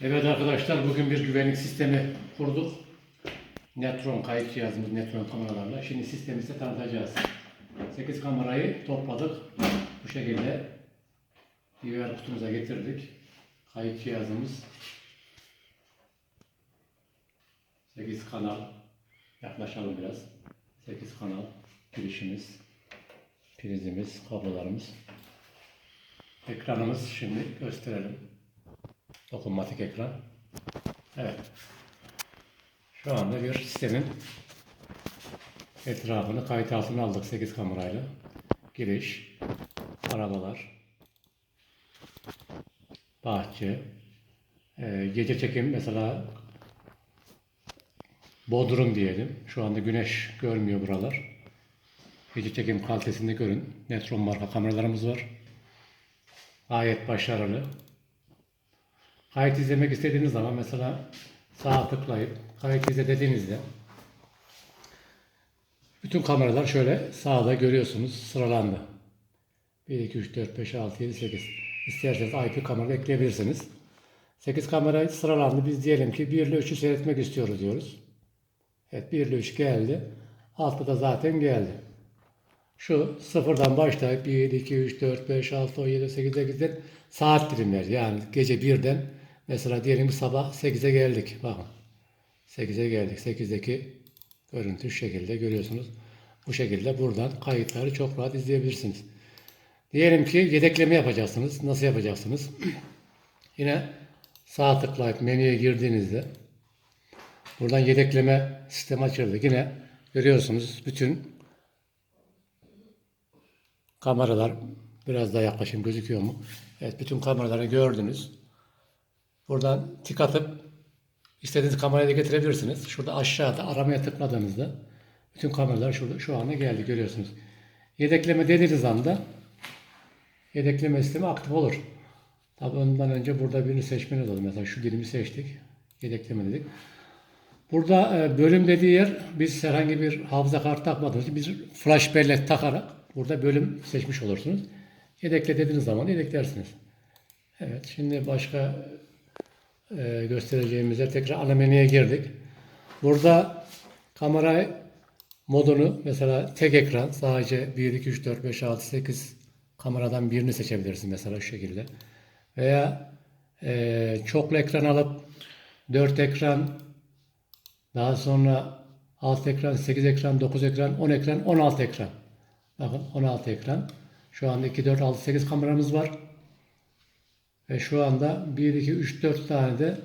Evet arkadaşlar bugün bir güvenlik sistemi kurduk. Netron kayıt cihazımız Netron kameralarla. Şimdi sistemi size tanıtacağız. 8 kamerayı topladık. Bu şekilde DVR kutumuza getirdik. Kayıt cihazımız 8 kanal. Yaklaşalım biraz. 8 kanal girişimiz, prizimiz, kablolarımız. Ekranımız şimdi gösterelim. Dokunmatik ekran. Evet. Şu anda bir sistemin etrafını kayıt altına aldık 8 kamerayla. Giriş, arabalar, bahçe, e, gece çekim mesela Bodrum diyelim. Şu anda güneş görmüyor buralar. Gece çekim kalitesinde görün. Netron marka kameralarımız var. Gayet başarılı. Kayıt izlemek istediğiniz zaman mesela sağa tıklayıp kayıt izle dediğinizde bütün kameralar şöyle sağda görüyorsunuz sıralandı. 1, 2, 3, 4, 5, 6, 7, 8. İsterseniz IP kamera ekleyebilirsiniz. 8 kamera sıralandı. Biz diyelim ki 1 ile 3'ü seyretmek istiyoruz diyoruz. Evet 1 ile 3 geldi. Altta da zaten geldi. Şu sıfırdan başlayıp 1, 2, 3, 4, 5, 6, 7, 8, 8'den saat dilimler. Yani gece 1'den mesela diyelim sabah 8'e geldik. Bakın. 8'e geldik. 8'deki görüntü şu şekilde görüyorsunuz. Bu şekilde buradan kayıtları çok rahat izleyebilirsiniz. Diyelim ki yedekleme yapacaksınız. Nasıl yapacaksınız? Yine sağ tıklayıp menüye girdiğinizde buradan yedekleme sistemi açıldı. Yine görüyorsunuz bütün kameralar biraz daha yaklaşım gözüküyor mu? Evet bütün kameraları gördünüz. Buradan tik atıp istediğiniz kamerayı da getirebilirsiniz. Şurada aşağıda aramaya tıkladığınızda bütün kameralar şurada şu anda geldi görüyorsunuz. Yedekleme dediğiniz anda yedekleme sistemi aktif olur. Tabi ondan önce burada birini seçmeniz lazım. Mesela şu dilimi seçtik. Yedekleme dedik. Burada e, bölüm dediği yer biz herhangi bir hafıza kartı takmadığımız için biz flash bellek takarak burada bölüm seçmiş olursunuz. Yedekle dediğiniz zaman yedeklersiniz. Evet şimdi başka e, göstereceğimize tekrar ana menüye girdik. Burada kamera modunu mesela tek ekran sadece 1, 2, 3, 4, 5, 6, 8 kameradan birini seçebilirsin mesela şu şekilde. Veya e, çoklu ekran alıp 4 ekran daha sonra alt ekran, 8 ekran, 9 ekran, 10 ekran, 16 ekran. Bakın 16 ekran. Şu anda 2, 4, 6, 8 kameramız var. Ve şu anda 1, 2, 3, 4 tane de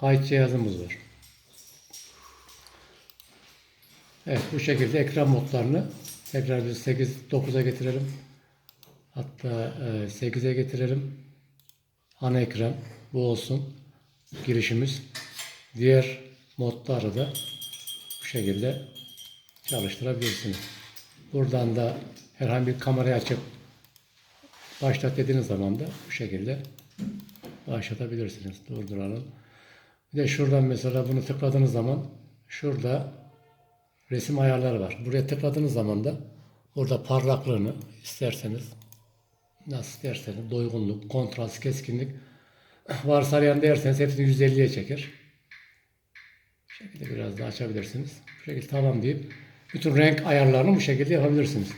kayıt cihazımız var. Evet bu şekilde ekran modlarını tekrar biz 8, 9'a getirelim. Hatta e, 8'e getirelim. Ana ekran bu olsun. Girişimiz. Diğer modları da bu şekilde çalıştırabilirsiniz. Buradan da herhangi bir kamerayı açıp başlat dediğiniz zaman da bu şekilde başlatabilirsiniz. Durduralım. Bir de şuradan mesela bunu tıkladığınız zaman şurada resim ayarları var. Buraya tıkladığınız zaman da burada parlaklığını isterseniz nasıl isterseniz doygunluk, kontrast, keskinlik varsayılan derseniz hepsini 150'ye çeker. Bu şekilde biraz daha açabilirsiniz. Bu şekilde tamam deyip bütün renk ayarlarını bu şekilde yapabilirsiniz.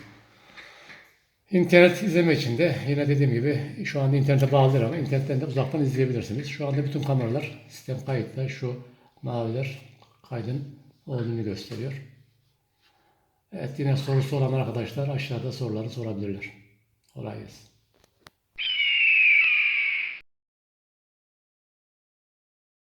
İnternet izleme için de yine dediğim gibi şu anda internete bağlıdır ama internetten de uzaktan izleyebilirsiniz. Şu anda bütün kameralar sistem kayıtta şu maviler kaydın olduğunu gösteriyor. Evet yine sorusu olan arkadaşlar aşağıda soruları sorabilirler. Kolay gelsin.